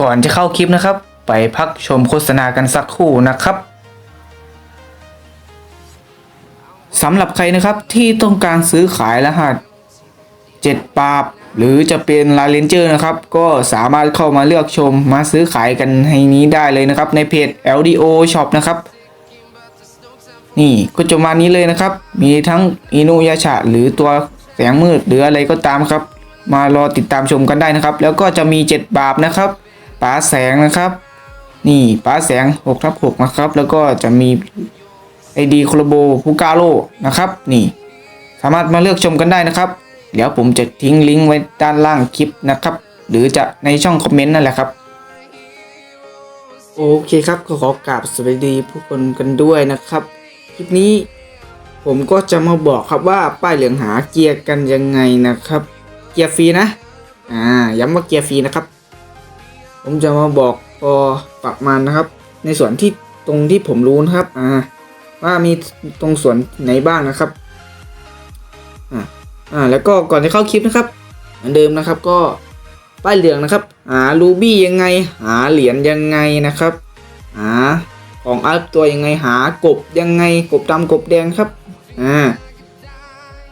ก่อนจะเข้าคลิปนะครับ ไปพักชมโฆษณากันสักครู่นะครับสำหรับใครนะครับที่ต้องการซื้อขายรหัส 7 ปาบ หรือจะเป็นลาเลนเจอร์นะครับ ก็สามารถเข้ามาเลือกชมมาซื้อขายกันให้นี้ได้เลยนะครับ ในเพจ LDO Shop นะครับ นี่ก็จะมานี้เลยนะครับ มีทั้งอินุยาชะหรือตัวแสงมืดหรืออะไรก็ตามครับ มารอติดตามชมกันได้นะครับ แล้วก็จะมี 7 บาปนะครับ ป๋าแสงนะครับ นี่ป๋าแสง6ทับ6นะครับ แล้วก็จะมีไอดีโคลโบพูกาโลนะครับ นี่ สามารถมาเลือกชมกันได้นะครับเดี๋ยวผมจะทิ้งลิงก์ไว้ด้านล่างคลิปนะครับ หรือจะในช่องคอมเมนต์นั่นแหละครับ โอเคครับก็ขอกราบสวัสดีผู้คนกันด้วยนะครับ คลิปนี้ผมก็จะมาบอกครับว่าป้ายเหลืองหาเกียร์กันยังไงนะครับ เกียร์ฟรีนะ อ่า ย้ำว่าเกียร์ฟรีนะครับ ผมจะมาบอกพอประมาณนะครับ ในส่วนที่ตรงที่ผมรู้นะครับอ่าว่ามีตรงส่วนไหนบ้างนะครับอ่าอ่าแล้วก็ก่อนจะเข้าคลิปนะครับเหมือนเดิมนะครับก็ป้ายเหลืองนะครับ หารูบี้ยังไง หาเหรียญยังไงนะครับ หาของอัพตัวยังไงหากบยังไง กบดำกบแดงครับอ่า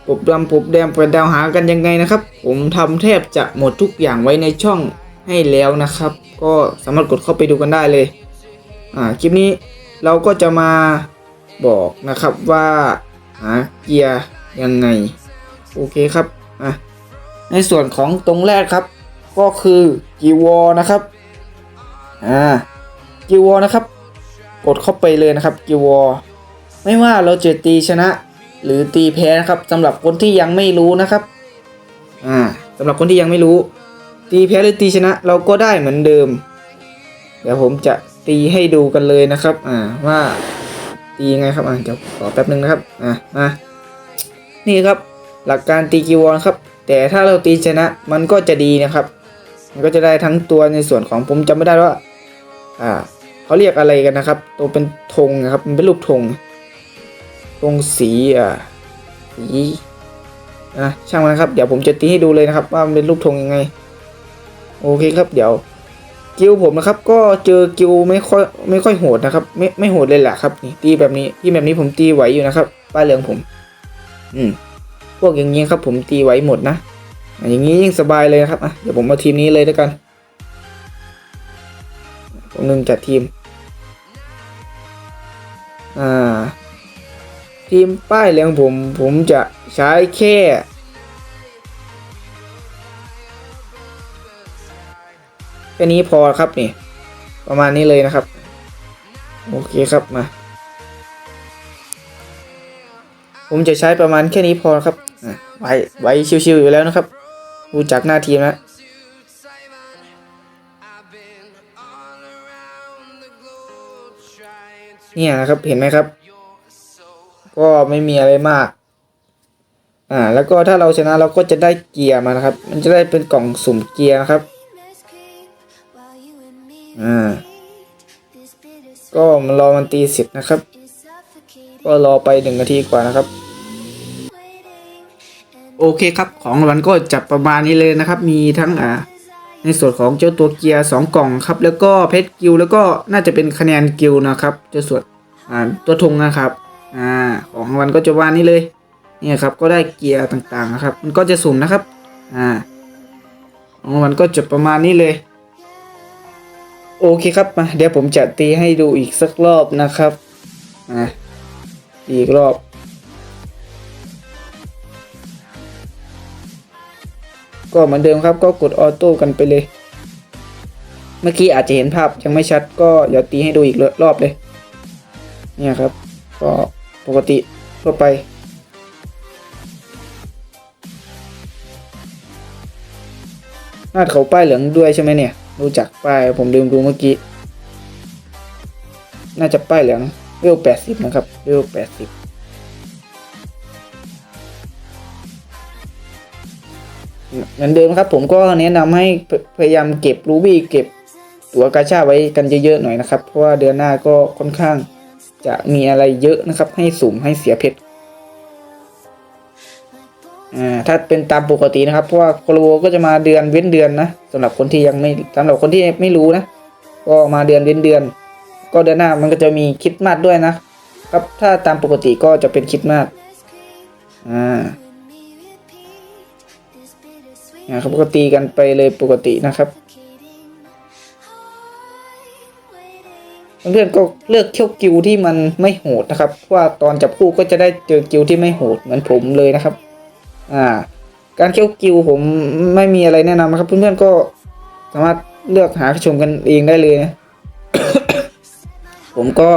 กบดำกบแดงกระดาวหากันยังไงนะครับ ผมทำแทบจะหมดทุกอย่างไว้ในช่อง ให้แล้วนะครับ ก็สามารถกดเข้าไปดูกันได้เลยอ่าคลิปนี้เราก็จะมาบอกนะครับว่าหาเกียร์ยังไงโอเคครับอะในส่วนของตรงแรกครับ ก็คือกีวอนะครับอ่ากีวอนะครับ กดเข้าไปเลยนะครับกิวอไม่ว่าเราจะตีชนะ หรือตีแพ้นะครับสำหรับคนที่ยังไม่รู้นะครับอ่าสำหรับคนที่ยังไม่รู้ ตีแพ้หรือตีชนะ เราก็ได้เหมือนเดิม เดี๋ยวผมจะตีให้ดูกันเลยนะครับ อ่าว่าตียังไงครับอ่าเดี๋ยวขอแป๊บนึงนะครับอ่ามานี่ครับ หลักการตีกิวอนครับ แต่ถ้าเราตีชนะมันก็จะดีนะครับ มันก็จะได้ทั้งตัวในส่วนของผมจำไม่ได้ว่า อ่าเขาเรียกอะไรกันนะครับ ตัวเป็นธงนะครับ มันเป็นรูปธงธงสีอ่าสีอะช่างมันครับ เดี๋ยวผมจะตีให้ดูเลยนะครับ ว่ามันเป็นรูปธงยังไง โอเคครับเดี๋ยวกิลผมนะครับก็เจอกิลไม่ค่อยไม่ค่อยโหดนะครับ ไม่ไม่โหดเลยแหละครับนี่ตีแบบนี้ที่แบบนี้ผมตีไหวอยู่นะครับป้ายเหลืองผม อืม พวกอย่างนี้ครับ ผมตีไหวหมดนะอย่างนี้ยิ่งสบายเลยนะครับอะเดี๋ยวผมมาทีมนี้เลยด้วกันผมหนึ่งจัดทีม อ่า ทีมป้ายเหลืองผม ผมจะใช้แค่ แค่นี้พอครับนี่ ประมาณนี้เลยนะครับ โอเคครับมา ผมจะใช้ประมาณแค่นี้พอครับไว้ไว้ชิวๆอยู่แล้วนะครับดูจากหน้าทีมแล้วเนี่ยนะครับเห็นไหมครับ ก็ไม่มีอะไรมาก อ่าแล้วก็ถ้าเราชนะเราก็จะได้เกียร์มานะครับ มันจะได้เป็นกล่องสุ่มเกียร์นะครับ อ่า ก็มันรอมันตีเสร็จนะครับ ก็รอไปหนึ่งนาทีกว่านะครับ โอเคครับของรางวัลก็จัดประมาณนี้เลยนะครับ มีทั้งอ่าในส่วนของเจ้าตัวเกียร์สองกล่องครับ แล้วก็เพชรกิลแล้วก็น่าจะเป็นคะแนนกิลนะครับเจ้าส่วนอ่าตัวธงนะครับอ่าของรางวัลก็จะว่านี้เลยเนี่ยครับก็ได้เกียร์ต่างๆนะครับ มันก็จะสุ่มนะครับอ่าของรางวัลก็จะประมาณนี้เลย โอเคครับมาเดี๋ยวผมจะตีให้ดูอีกสักรอบนะครับอ่าตีอีกรอบ ก็เหมือนเดิมครับก็กดออโต้กันไปเลย เมื่อกี้อาจจะเห็นภาพยังไม่ชัดก็เดี๋ยวตีให้ดูอีกรอบเลย เนี่ยครับ ก็ปกติทั่วไปนาดเขาป้ายเหลืองด้วยใช่ไหมเนี่ย ดูจากป้ายผมลืมดูเมื่อกี้ น่าจะป้ายเหลืองเวลแปดสิบนะครับเวลแปดสิบเหมือนเดิมครับผมก็แนะนำให้พยายามเก็บรูบี้เก็บตัวกาชาไว้กันเยอะๆหน่อยนะครับ เพราะว่าเดือนหน้าก็ค่อนข้างจะมีอะไรเยอะนะครับ ให้สุ่มให้เสียเพชร ถ้าเป็นตามปกตินะครับเพราะว่าโคโลโบก็จะมาเดือนเว้นเดือนนะสำหรับคนที่ยังไม่สำหรับคนที่ไม่รู้นะ ก็มาเดือนเว้นเดือน ก็เดือนหน้ามันก็จะมีคิดมาสด้วยนะครับถ้าตามปกติก็จะเป็นคิดมาสอ่านี่ยครับก็ตีกันไปเลยปกตินะครับเพื่อนก็เลือกเขี้ยวกิวที่มันไม่โหดนะครับเพราะว่าตอนจับคู่ก็จะได้เจอกิวที่ไม่โหดเหมือนผมเลยนะครับ อ่า การเขี้ยวกิวผมไม่มีอะไรแนะนำนะครับเพื่อนๆก็สามารถเลือกหาชมกันเองได้เลยนะผมก็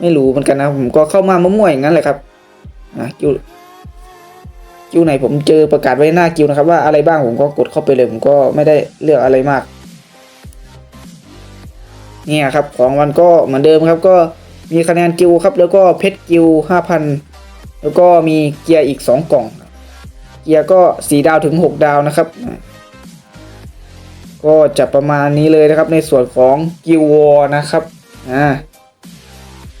ไม่รู้เหมือนกันนะ ผมก็เข้ามามั่วๆอย่างนั้นแหละครับอ่ากิวกิวไหนผมเจอประกาศไว้หน้ากิวนะครับ ว่าอะไรบ้างผมก็กดเข้าไปเลย ผมก็ไม่ได้เลือกอะไรมากเนี่ยครับของมันก็เหมือนเดิมครับ ก็มีคะแนนกิวครับ แล้วก็เพชรกิวห้าพันแล้วก็มีเกียร์อีกสองกล่อง เกียร์ก็สี่ดาวถึงหกดาวนะครับ ก็จะประมาณนี้เลยนะครับในส่วนของกิววอนะครับอ่า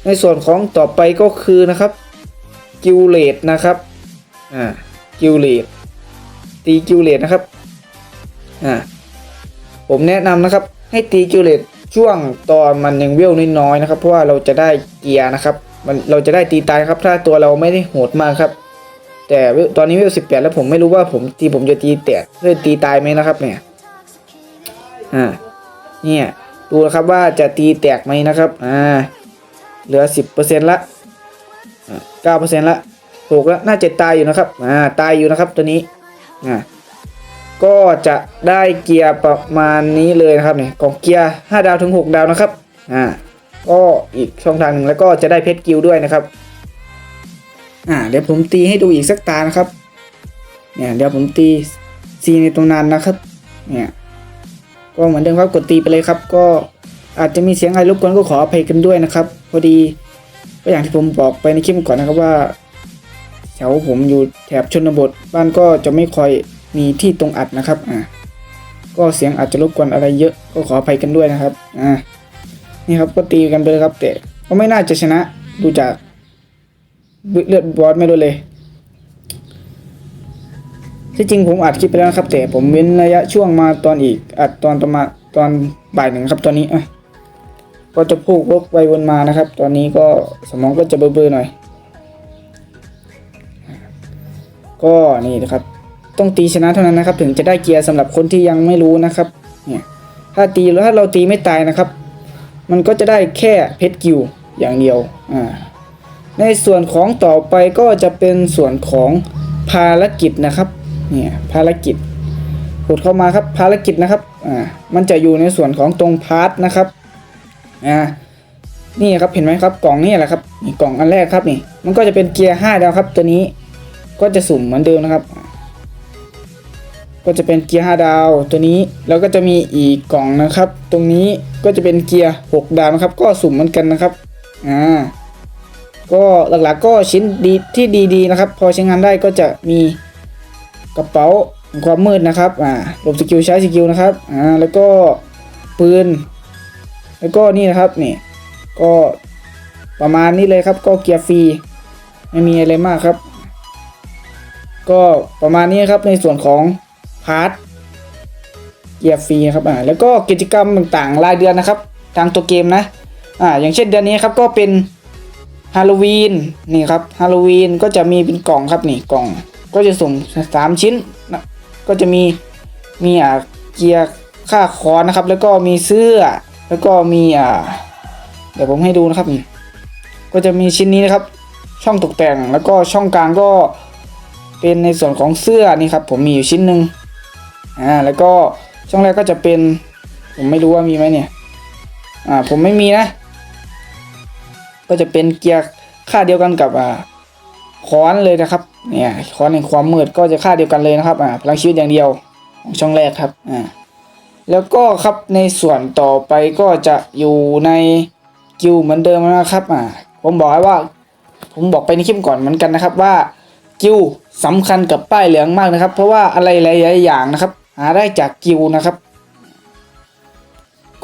ในส่วนของต่อไปก็คือนะครับกิวเลดนะครับอ่ากิวเลดตีกิวเลดนะครับอ่าผมแนะนำนะครับให้ตีกิวเลดช่วงตอนมันยังเวลน้อยๆนะครับ เพราะว่าเราจะได้เกียร์นะครับ มันเราจะได้ตีตายครับ ถ้าตัวเราไม่ได้โหดมากครับ แต่ตอนนี้เวลสิบแปดแล้วผมไม่รู้ว่าผมตีผมจะตีแตกเพื่อตีตายไหมนะครับเนี่ยอ่าเนี่ยดูนะครับว่าจะตีแตกไหมนะครับอ่าเหลือสิบเปอร์เซ็นต์ละเก้าเปอร์เซ็นต์ละหกแล้วน่าจะตายอยู่นะครับอ่าตายอยู่นะครับตัวนี้อ่าก็จะได้เกียร์ประมาณนี้เลยนะครับเนี่ยกล่องเกียร์ห้าดาวถึงหกดาวนะครับอ่าก็อีกช่องทางหนึ่งแล้วก็จะได้เพชรกิลด้วยนะครับ อ่าเดี๋ยวผมตีให้ดูอีกสักตานะครับเนี่ยเดี๋ยวผมตีซีในตรงนั้นนะครับเนี่ยก็เหมือนเดิมครับกดตีไปเลยครับ ก็อาจจะมีเสียงอะไรรบกวนก็ขออภัยกันด้วยนะครับ พอดีก็อย่างที่ผมบอกไปในคลิปก่อนนะครับว่าแถวผมอยู่แถบชนบทบ้านก็จะไม่ค่อยมีที่ตรงอัดนะครับอ่าก็เสียงอาจจะรบกวนอะไรเยอะก็ขออภัยกันด้วยนะครับอ่านี่ครับก็ตีกันไปเลยครับแต่ก็ไม่น่าจะชนะดูจาก เลือดบอสไม่รู้เลย ที่จริงผมอัดคลิปไปแล้วนะครับ แต่ผมเว้นระยะช่วงมาตอนอีก อัดตอนประมาณตอนบ่ายหนึ่งครับตอนนี้อะก็จะพูกวกไปวนมานะครับ ตอนนี้ก็สมองก็จะเบลอๆหน่อย ก็นี่นะครับ ต้องตีชนะเท่านั้นนะครับ ถึงจะได้เกียร์สำหรับคนที่ยังไม่รู้นะครับ เนี่ย ถ้าตีแล้วถ้าเราตีไม่ตายนะครับ มันก็จะได้แค่เพชรกิวอย่างเดียว อ่า ในส่วนของต่อไปก็จะเป็นส่วนของภารกิจนะครับเนี่ยภารกิจกดเข้ามาครับภารกิจนะครับอ่ามันจะอยู่ในส่วนของตรงพาร์ทนะครับอ่านี่ครับเห็นไหมครับกล่องนี่แหละครับนี่กล่องอันแรกครับนี่มันก็จะเป็นเกียร์5ดาวครับตัวนี้ก็จะสุ่มเหมือนเดิมนะครับ ก็จะเป็นเกียร์5ดาวตัวนี้แล้วก็จะมีอีกกล่องนะครับ ตรงนี้ก็จะเป็นเกียร์6ดาวนะครับ ก็สุ่มเหมือนกันนะครับอ่า ก็หลักๆก็ชิ้นดีที่ดีๆนะครับ พอใช้งานได้ก็จะมีกระเป๋าความมืดนะครับอ่าหลบสกิลใช้สกิลนะครับอ่าแล้วก็ปืน แล้วก็นี่นะครับนี่ก็ประมาณนี้เลยครับก็เกียร์ฟรีไม่มีอะไรมากครับ ก็ประมาณนี้ครับในส่วนของพาร์ทเกียร์ฟรีครับอ่าแล้วก็กิจกรรมต่างๆรายเดือนนะครับ ทางตัวเกมนะอ่าอย่างเช่นเดือนนี้ครับก็เป็น ฮาโลวีนนี่ครับฮาโลวีนก็จะมีเป็นกล่องครับนี่กล่องก็จะส่งสามชิ้นนะก็จะมีมีอ่าเกียร์ค่าคอนนะครับ แล้วก็มีเสื้อ แล้วก็มีอ่าเดี๋ยวผมให้ดูนะครับนี่ก็จะมีชิ้นนี้นะครับ ช่องตกแต่งแล้วก็ช่องกลางก็เป็นในส่วนของเสื้อนี่ครับ ผมมีอยู่ชิ้นหนึ่งอ่าแล้วก็ช่องแรกก็จะเป็น ผมไม่รู้ว่ามีไหมเนี่ยอ่าผมไม่มีนะ ก็จะเป็นเกียร์ค่าเดียวกันกับอ่าค้อนเลยนะครับเนี่ยค้อนในความมืดก็จะค่าเดียวกันเลยนะครับอ่าพลังชีวิตอย่างเดียวของช่องแรกครับอ่าแล้วก็ครับในส่วนต่อไปก็จะอยู่ในกิวเหมือนเดิมนะครับอ่าผมบอกไว้ว่า ผมบอกไปในคลิปก่อนเหมือนกันนะครับว่ากิวสำคัญกับป้ายเหลืองมากนะครับ เพราะว่าอะไรหลายๆอย่างนะครับ หาได้จากกิวนะครับ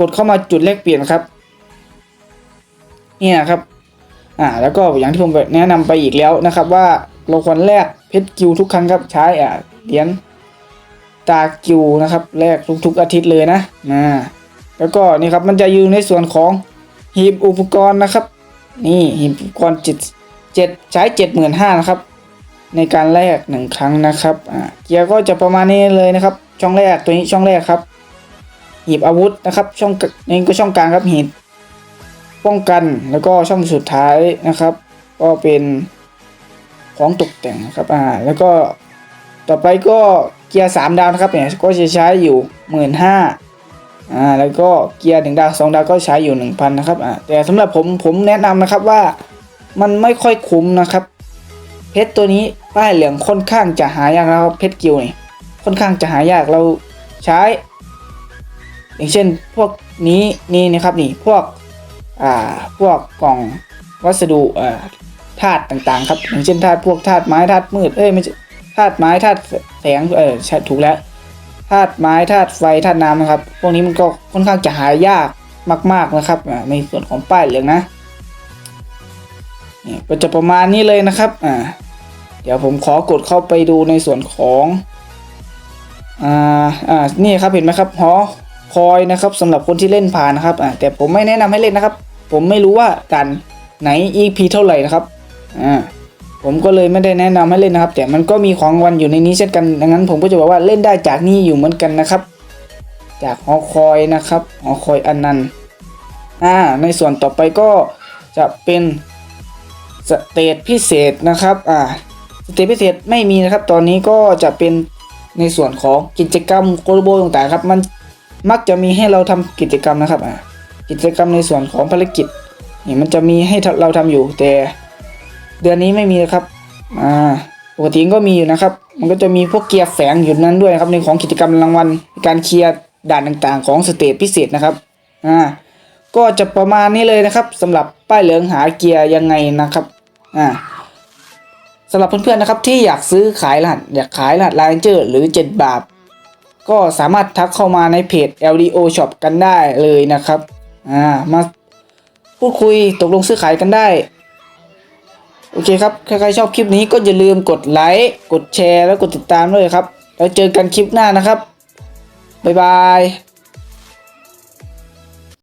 กดเข้ามาจุดแลกเปลี่ยนครับ เนี่ยครับ อ่าแล้วก็อย่างที่ผมแนะนำไปอีกแล้วนะครับ ว่าเราควรแลกเพชรกิวทุกครั้งครับใช้อะเหรียญตากิวนะครับแลกทุกๆอาทิตย์เลยนะนะแล้วก็นี่ครับมันจะอยู่ในส่วนของหีบอุปกรณ์นะครับ นี่หีบอุปกรณ์จิตเจ็ดใช้เจ็ดหมื่นห้านะครับ ในการแลกหนึ่งครั้งนะครับอ่าเกียร์ก็จะประมาณนี้เลยนะครับ ช่องแรกตัวนี้ช่องแรกครับหีบอาวุธนะครับ ช่องนี่ก็ช่องกลางครับหีบ ป้องกันแล้วก็ช่องสุดท้ายนะครับ ก็เป็นของตกแต่งนะครับอ่าแล้วก็ต่อไปก็เกียร์สามดาวนะครับเนี่ยก็จะใช้อยู่หมื่นห้าอ่าแล้วก็เกียร์หนึ่งดาวสองดาวก็ใช้อยู่หนึ่งพันนะครับอ่าแต่สำหรับผมผมแนะนำนะครับว่ามันไม่ค่อยคุ้มนะครับ เพชรตัวนี้ป้ายเหลืองค่อนข้างจะหายากนะครับเพชรกิวนี่ค่อนข้างจะหายากเราใช้ อย่างเช่นพวกนี้นี่นะครับนี่พวก อ่าพวกกล่องวัสดุอ่าธาตุต่างๆ ครับ อย่างเช่นธาตุพวกธาตุไม้ธาตุมืดเอ้ยไม่ใช่ธาตุไม้ธาตุแสงเออใช่ถูกแล้วธาตุไม้ธาตุไฟธาตุน้ำนะครับ พวกนี้มันก็ค่อนข้างจะหายากมาก ๆนะครับในส่วนของป้ายเหลืองนะนี่ก็จะประมาณนี้เลยนะครับอ่าเดี๋ยวผมขอกดเข้าไปดูในส่วนของอ่าอ่านี่ครับเห็นไหมครับหอ คอยนะครับสำหรับคนที่เล่นผ่านนะครับอ่าแต่ผมไม่แนะนำให้เล่นนะครับ ผมไม่รู้ว่ากันไหน EP เท่าไหร่นะครับอ่าผมก็เลยไม่ได้แนะนำให้เล่นนะครับ แต่มันก็มีของวันอยู่ในนี้เช่นกันดังนั้น ผมก็จะบอกว่าเล่นได้จากนี่อยู่เหมือนกันนะครับ จากหอคอยนะครับหอคอยอันนันต์อ่าในส่วนต่อไปก็จะเป็นสเตจพิเศษนะครับอ่าสเตจพิเศษไม่มีนะครับ ตอนนี้ก็จะเป็นในส่วนของกิจกรรมโกลบต่างๆครับ มัน มักจะมีให้เราทำกิจกรรมนะครับอ่ากิจกรรมในส่วนของภารกิจนี่มันจะมีให้เราทำอยู่แต่ เดือนนี้ไม่มีนะครับอ่าปกติก็มีอยู่นะครับ มันก็จะมีพวกเกียร์แฝงอยู่นั้นด้วยนะครับ ในของกิจกรรมรางวัลการเคลียร์ด่านต่างๆ ของสเตจพิเศษนะครับอ่าก็จะประมาณนี้เลยนะครับสำหรับป้ายเหลืองหาเกียร์ยังไงนะครับอ่าสำหรับเพื่อนๆนะครับที่อยากซื้อขายรหัสอยากขายรหัสไลน์เจอร์หรือ 7 บาท ก็สามารถทักเข้ามาในเพจ LDO Shop กันได้เลยนะครับอ่ามาพูดคุยตกลงซื้อขายกันได้ โอเคครับ ใครๆชอบคลิปนี้ก็อย่าลืมกดไลค์กดแชร์แล้วกดติดตามด้วยครับ แล้วเจอกันคลิปหน้านะครับ บ๊ายบาย